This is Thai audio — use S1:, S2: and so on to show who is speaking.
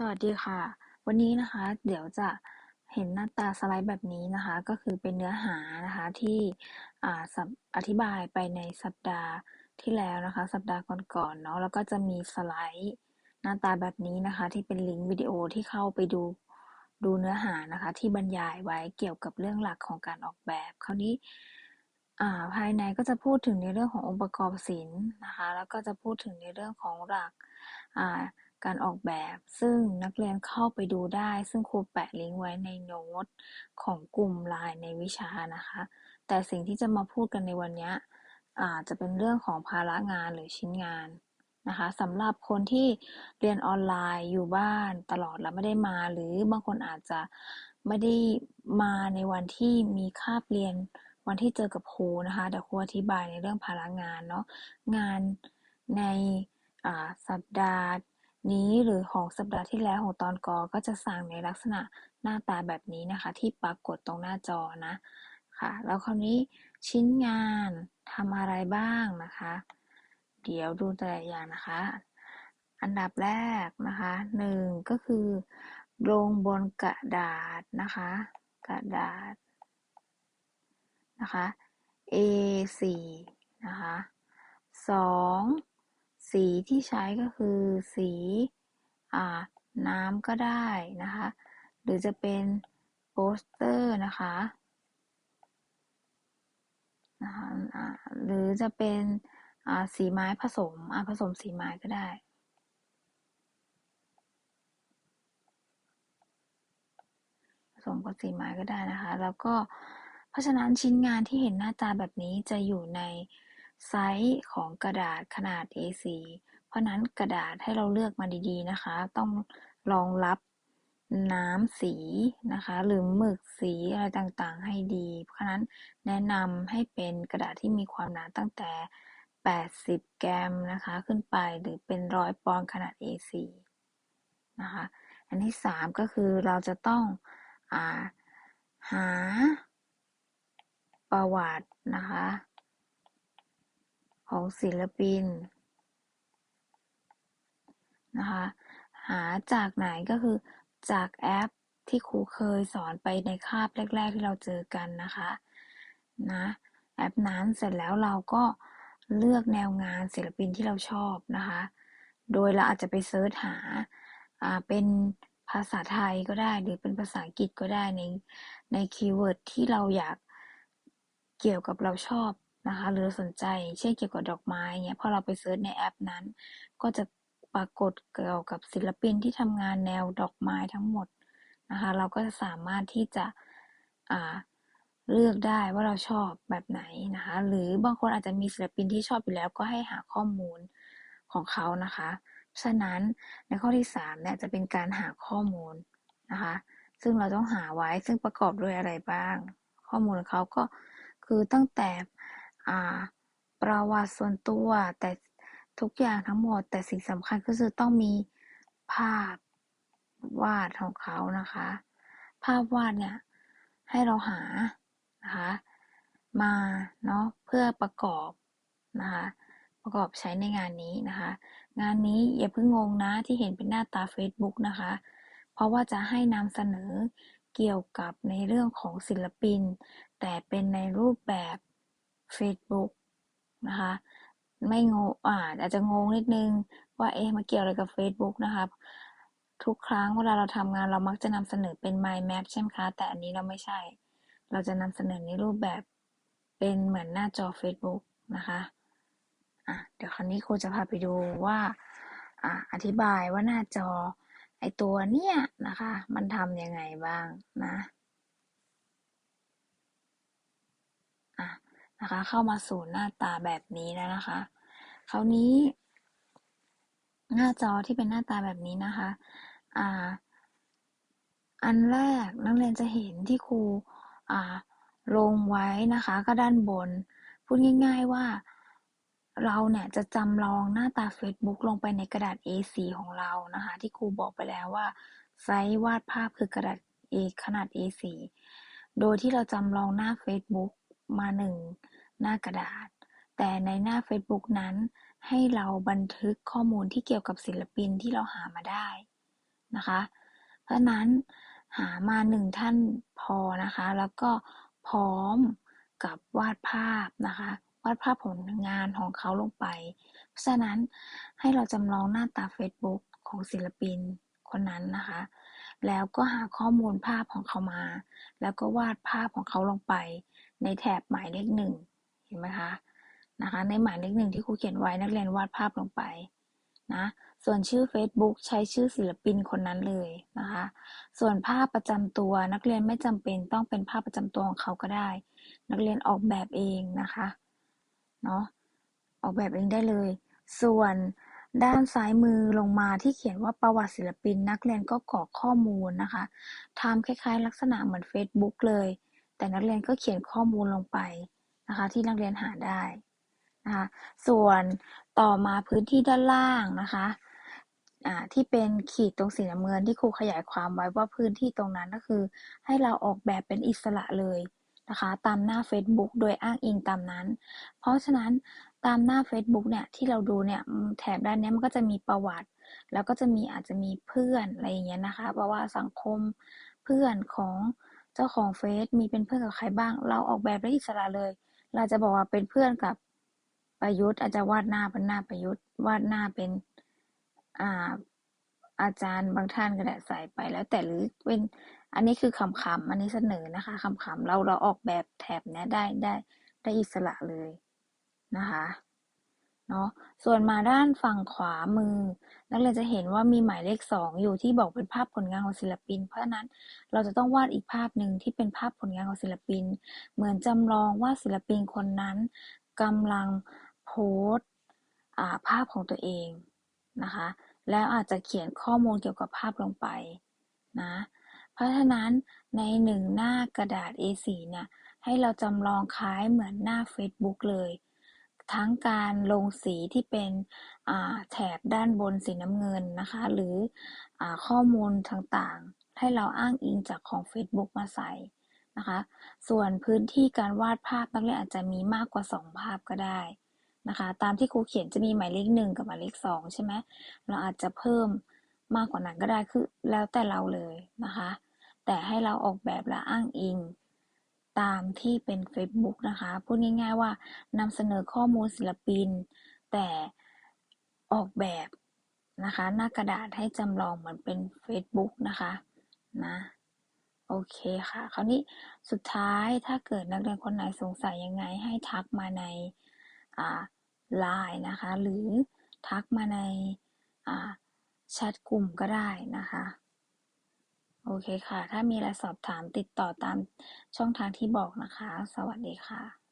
S1: สวัสดีค่ะ วันนี้นะคะ เดี๋ยวจะเห็นหน้าตาสไลด์แบบนี้นะคะ ก็คือเป็นเนื้อหานะคะที่อธิบายไปในสัปดาห์ที่แล้วนะคะ สัปดาห์ก่อนๆเนาะแล้วก็จะมีสไลด์หน้าตาแบบนี้นะคะ ที่เป็นลิงก์วิดีโอที่เข้าไปดูดูเนื้อหานะคะ ที่บรรยายไว้เกี่ยวกับเรื่องหลักของการออกแบบ คราวนี้ภายในก็จะพูดถึงในเรื่องขององค์ประกอบศิลป์นะคะ แล้วก็จะพูดถึงในเรื่องของหลัก การออกแบบ ซึ่งนักเรียนเข้าไปดูได้ ซึ่งครูแปะลิงก์ไว้ในโน้ตของกลุ่มไลน์ในวิชานะคะ แต่สิ่งที่จะมาพูดกันในวันนี้อาจจะเป็นเรื่องของภาระงานหรือชิ้นงานนะคะสำหรับคนที่เรียนออนไลน์อยู่บ้านตลอดแล้วไม่ได้มา หรือบางคนอาจจะไม่ได้มาในวันที่มีคาบเรียนวันที่เจอกับครูนะคะเดี๋ยวครูอธิบายในเรื่องภาระงานเนาะงานในสัปดาห์ นี้หรือของสัปดาห์ที่แล้วของตอนกอก็จะสั่งในลักษณะหน้าตาแบบนี้นะคะ ที่ปรากฏตรงหน้าจอนะค่ะ แล้วคราวนี้ชิ้นงานทำอะไรบ้างนะคะ เดี๋ยวดูแต่ละอย่างนะคะ อันดับแรกนะคะหนึ่งก็คือลงบนกระดาษนะคะ กระดาษนะคะ A4 นะคะสอง สีที่ใช้ก็คือสีน้ำก็ได้นะคะ หรือจะเป็นโปสเตอร์นะคะนะคะหรือจะเป็นสีไม้ผสมผสมสีไม้ก็ได้ผสมกับสีไม้ก็ได้นะคะ แล้วก็เพราะฉะนั้นชิ้นงานที่เห็นหน้าตาแบบนี้จะอยู่ใน ไซส์ของกระดาษขนาด A4 เพราะนั้นกระดาษให้เราเลือกมาดีๆนะคะ ต้องรองรับน้ำสีนะคะ หรือหมึกสีอะไรต่างๆ ให้ดี เพราะนั้นแนะนำให้เป็นกระดาษที่มีความหนาตั้งแต่ 80 แกรมนะคะ ขึ้นไปหรือเป็นร้อยปอนด์ขนาด A4 นะคะ อันที่ 3 ก็คือเราจะต้องอาหาประวัตินะคะ ของศิลปินนะคะหาจากไหนก็คือจากแอปที่ครูเคยสอนไปในคาบแรก ๆ ที่เราเจอกันนะคะนะแอปนั้นเสร็จแล้วเราก็เลือกแนวงานศิลปินที่เราชอบนะคะ โดยเราอาจจะไปเซิร์ชหาเป็นภาษาไทยก็ได้หรือเป็นภาษาอังกฤษก็ได้ในในคีย์เวิร์ดที่เราอยากเกี่ยวกับเราชอบ นะคะ หรือสนใจเช่นเกี่ยวกับดอกไม้เนี่ยพอเราไปเซิร์ชในแอปนั้น ก็จะปรากฏเกี่ยวกับศิลปินที่ทำงานแนวดอกไม้ทั้งหมดนะคะ เราก็จะสามารถที่จะเลือกได้ว่าเราชอบแบบไหนนะคะ หรือบางคนอาจจะมีศิลปินที่ชอบอยู่แล้วก็ให้หาข้อมูลของเขานะคะ ฉะนั้นในข้อที่3เนี่ยจะเป็นการหาข้อมูลนะคะ ซึ่งเราต้องหาไว้ซึ่งประกอบด้วยอะไรบ้าง ข้อมูลของเขาก็คือตั้งแต่ ประวัติส่วนตัว แต่ทุกอย่างทั้งหมด แต่สิ่งสำคัญก็คือต้องมีภาพวาดของเขานะคะ ภาพวาดเนี่ยให้เราหานะคะมาเนาะเพื่อประกอบนะคะประกอบใช้ในงานนี้นะคะ งานนี้อย่าเพิ่งงงนะที่เห็นเป็นหน้าตา Facebook นะคะ เพราะว่าจะให้นำเสนอเกี่ยวกับในเรื่องของศิลปิน แต่เป็นในรูปแบบ Facebook นะคะ ไม่งงอาอาจจะงงนิดนึงว่าเอ๊ะมาเกี่ยวอะไรกับ Facebook นะคะ ทุกครั้งเวลาเราทำงานเรามักจะนำเสนอเป็น mind map ใช่ไหมคะ แต่อันนี้เราไม่ใช่ เราจะนำเสนอในรูปแบบเป็นเหมือนหน้าจอ Facebook นะคะอะเดี๋ยวคราวนี้ครูจะพาไปดูว่าอะอธิบายว่าหน้าจอไอตัวเนี้ยนะคะ มันทำยังไงบ้างนะ นะคะ เข้ามาสู่หน้าตาแบบนี้แล้วนะคะ คราวนี้ หน้าจอที่เป็นหน้าตาแบบนี้นะคะอ่าอันแรกนักเรียนจะเห็นที่ครูอ่าลงไว้นะคะ ก็ด้านบน พูดง่าย ๆว่าเราเนี่ยจะจำลองหน้าตา Facebook ลงไปในกระดาษ A4 ของเรานะคะ ที่ครูบอกไปแล้วว่าไซส์วาดภาพคือกระดาษ A ขนาด A4 โดยที่เราจำลองหน้า Facebook มาหนึ่งหน้ากระดาษ แต่ในหน้า Facebook นั้นให้เราบันทึกข้อมูลที่เกี่ยวกับศิลปินที่เราหามาได้นะคะ เพราะนั้นหามาหนึ่งท่านพอนะคะ แล้วก็พร้อมกับวาดภาพนะคะ วาดภาพผลงานของเขาลงไป เพราะฉะนั้นให้เราจำลองหน้าตา Facebook ของศิลปินคนนั้นนะคะ แล้วก็หาข้อมูลภาพของเขามา แล้วก็วาดภาพของเขาลงไป ในแถบหมายเลขหนึ่งเห็นไหมคะนะคะ ในหมายเลขหนึ่งที่ครูเขียนไว้นักเรียนวาดภาพลงไปนะส่วนชื่อ Facebook ใช้ชื่อศิลปินคนนั้นเลยนะคะ ส่วนภาพประจำตัวนักเรียนไม่จำเป็นต้องเป็นภาพประจำตัวของเขาก็ได้ นักเรียนออกแบบเองนะคะเนาะออกแบบเองได้เลย ส่วนด้านซ้ายมือลงมาที่เขียนว่าประวัติศิลปิน นักเรียนก็กรอกข้อมูลนะคะทำคล้ายๆ ลักษณะเหมือน Facebook เลย แต่นักเรียนก็เขียนข้อมูลลงไปนะคะ ที่นักเรียนหาได้นะคะ ส่วนต่อมาพื้นที่ด้านล่างนะคะที่เป็นขีดตรงสีน้ำเงินที่ครูขยายความไว้ว่าพื้นที่ตรงนั้นก็คือ ให้เราออกแบบเป็นอิสระเลยนะคะ ตามหน้า Facebook โดยอ้างอิงตามนั้น เพราะฉะนั้นตามหน้า Facebook เนี่ยที่เราดูเนี่ยแถบด้านนี้มันก็จะมีประวัติ แล้วก็จะมีอาจจะมีเพื่อนอะไรอย่างเงี้ยนะคะเพราะว่าสังคมเพื่อนของ เจ้าของเฟซมีเป็นเพื่อนกับใครบ้าง เราออกแบบได้อิสระเลย เราจะบอกว่าเป็นเพื่อนกับประยุทธ์อาจจะวาดหน้าเป็นหน้าประยุทธ์ วาดหน้าเป็นอ่าอาจารย์บางท่านก็ได้ใส่ไปแล้วแต่หรือเป็นอันนี้คือคำคำอันนี้เสนอนะคะคำคำเราเราออกแบบแถบนี้ได้ได้ได้อิสระเลยนะคะ เนาะ ส่วนมาด้านฝั่งขวามือ นักเรียนจะเห็นว่ามีหมายเลขสองอยู่ที่บอกเป็นภาพผลงานของศิลปิน เพราะฉะนั้นเราจะต้องวาดอีกภาพหนึ่งที่เป็นภาพผลงานของศิลปิน เหมือนจำลองว่าศิลปินคนนั้นกำลังโพสภาพของตัวเองนะคะ แล้วอาจจะเขียนข้อมูลเกี่ยวกับภาพลงไปนะ เพราะฉะนั้นในหนึ่งหน้ากระดาษ A4 เนี่ยให้เราจำลองคล้ายเหมือนหน้า Facebook เลย ทั้งการลงสีที่เป็นแถบด้านบนสีน้ำเงินนะคะ หรืออข้อมูลต่างๆ ให้เราอ้างอิงจากของ Facebook มาใส่นะคะ ส่วนพื้นที่การวาดภาพนักเรียนอาจจะมีมากกว่า 2 ภาพก็ได้นะคะ ตามที่ครูเขียนจะมีหมายเลขหนึ่งกับหมายเลขสองใช่ไหมเราอาจจะเพิ่มมากกว่านั้นก็ได้คือแล้วแต่เราเลยนะคะ แต่ให้เราออกแบบและอ้างอิง ตามที่เป็น Facebook นะคะ พูดง่าย ๆ ว่านำเสนอข้อมูลศิลปิน แต่ออกแบบนะคะ หน้ากระดาษให้จำลองเหมือนเป็น Facebook นะคะนะโอเคค่ะ คราวนี้สุดท้ายถ้าเกิดนักเรียนคนไหนสงสัยยังไงให้ทักมาในไลน์นะคะ หรือทักมาในแชทกลุ่มก็ได้นะคะ โอเคค่ะ ถ้ามีอะไรสอบถามติดต่อตามช่องทางที่บอกนะคะ สวัสดีค่ะ